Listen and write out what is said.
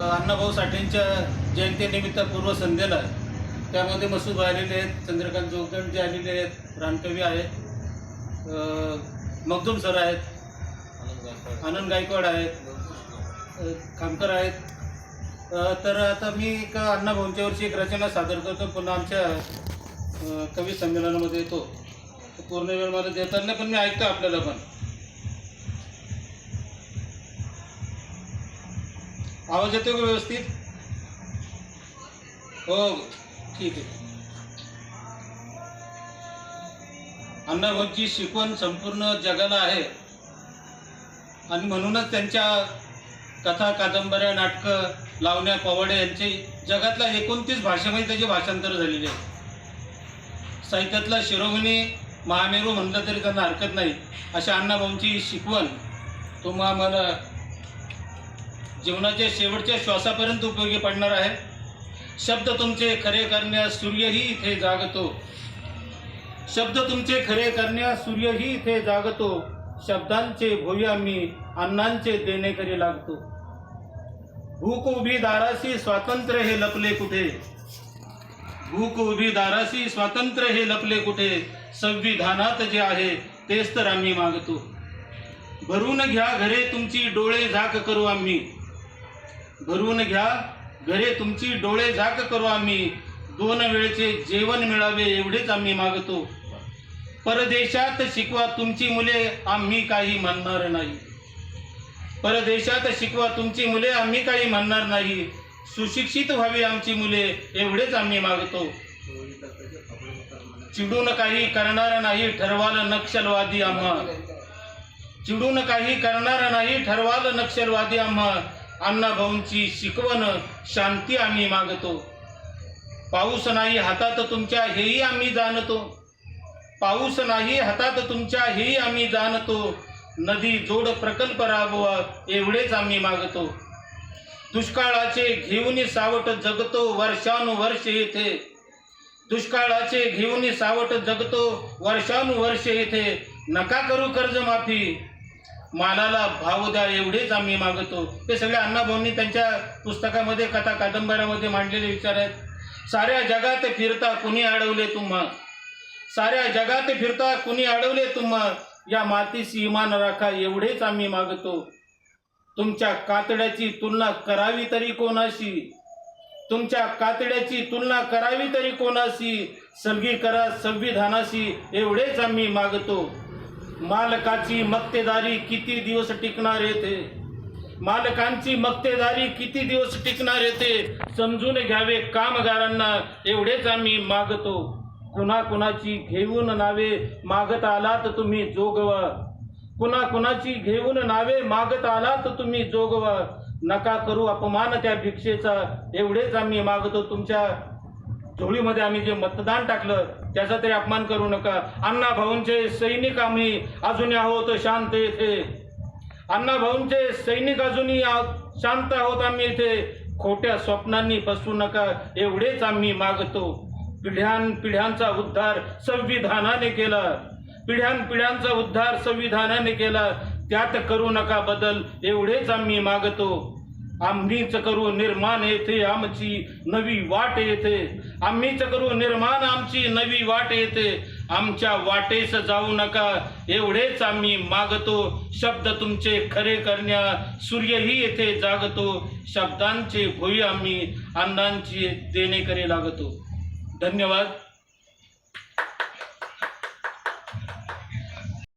अण्णाभाऊ साठेंच्या जयंतीनिमित्त पूर्वसंध्येला त्यामध्ये मसूद आलेले आहेत चंद्रकांत जोगदंड जे आलेले आहेत रानकवी आहेत अ, मगदूम सर आहेत आनंद गायकवाड आहेत खामकर आहेत. तर आता मी एक अण्णाभाऊंच्या वर्षी एक रचना सादर करतो. पुन्हा आमच्या कवी संमेलनामध्ये येतो. पूर्ण वेळ मला देताना पण मी ऐकतो आपल्याला पण. आवाज येतो का व्यवस्थित? हो ठीक आहे. अण्णाभाऊंची शिकवण संपूर्ण जगाला आहे. आणि म्हणूनच त्यांच्या कथा कादंबऱ्या नाटकं लावण्या पवाडे यांचे जगातल्या एकोणतीस भाषेमध्ये त्याचे भाषांतर झालेले आहे. साहित्यातला शिरोमणी महामेरू म्हणलं तरी त्यांना हरकत नाही. अशा अण्णाभाऊंची शिकवण तुम्हा मला जीवनाच्या शेवटच्या श्वासापर्यंत उपयोगी पडणार आहे. शब्द तुमचे खरे करण्यास सूर्यही इथे जागतो. शब्द तुमचे खरे करण्यास सूर्यही इथे जागतो. शब्दांचे भोई आम्ही अन्नांचे देणे करी लागतो. भूक उभी दाराशी स्वातंत्र्य हे लपले कुठे? भूक उभी दाराशी स्वातंत्र्य हे लपले कुठे? संविधानात जे आहे तेच तर आम्ही मागतो. भरून घ्या घरे तुमची डोळे झाक करू आम्ही. भरवून घ्या. घरे तुमची डोळे झाक करू आम्ही. दोन वेळचे जेवण मिळावे एवढेच आम्ही मागतो. परदेशात शिकवा तुमची मुले आम्ही काही म्हणणार नाही. परदेशात शिकवा तुमची मुले आम्ही काही म्हणणार नाही. सुशिक्षित व्हावी आमची मुले एवढेच आम्ही मागतो. चिडून काही करणार नाही ठरवाल नक्षलवादी आम्हा. चिडून काही करणार नाही ठरवाल नक्षलवादी आम्हा. अण्णाभाऊंची शिकवण शांती आम्ही मागतो. पाऊस नाही हातात तुमच्या हेही आम्ही जाणतो. पाऊस नाही हातात तुमच्या हेही आम्ही जाणतो. नदी जोड प्रकल्प राबवा एवढेच आम्ही मागतो. दुष्काळाचे घेऊन सावट जगतो वर्षानुवर्ष येथे. दुष्काळाचे घेऊन सावट जगतो वर्षानुवर्ष येथे. नका करू कर्जमाफी. मानाला भाव द्या एवढेच आम्ही मागतो. हे सगळे अण्णाभाऊंनी त्यांच्या पुस्तकामध्ये कथा कादंबऱ्यामध्ये मांडलेले विचार आहेत. साऱ्या जगात फिरता कुणी अडवले तुम्हा? साऱ्या जगात फिरता कुणी अडवले तुम्हा? या मातीशी इमान राखा एवढेच आम्ही मागतो. तुमच्या कातड्याची तुलना करावी तरी कोणाशी? तुमच्या कातड्याची तुलना करावी तरी कोणाशी? सलगी करा संविधानाशी एवढेच आम्ही मागतो. मालकाची मक्तेदारी किती दिवस टिकणार येते? मालकांची मक्तेदारी किती दिवस टिकणार येते? समजून घ्यावे कामगारांना एवढेच आम्ही मागतो. कुणा कुणाची घेऊन नावे मागत आलात तुम्ही जोगवा. कुणा कुणाची घेऊन नावे मागत आलात तुम्ही जोगवा. नका करू अपमान त्या भिक्षेचा एवढेच आम्ही मागतो तुमच्या झोळीमध्ये आम्ही जे मतदान टाकलं त्याचा तरी अपमान करू नका. अण्णा भाऊंचे सैनिक आम्ही अजूनही आहोत शांत येथे अण्णा भाऊंचे सैनिक अजूनही आहोत शांत आहोत आम्ही इथे. खोट्या स्वप्नांनी बसू नका एवढेच आम्ही मागतो. पिढ्यान पिढ्यांचा उद्धार संविधानाने केला. पिढ्यान पिढ्यांचा उद्धार संविधानाने केला. त्यात करू नका बदल एवढेच आम्ही मागतो. आम्हीच करू निर्माण येथे आमची नवी वाट येते आम्हीच करू निर्माण आमची नवी वाट येते आमच्या वाटेस जाऊ नका एवढेच आम्ही मागतो. शब्द तुमचे खरे करण्या सूर्यही येथे जागतो. शब्दांचे भोई आम्ही अन्नांची देणे करे लागतो. धन्यवाद.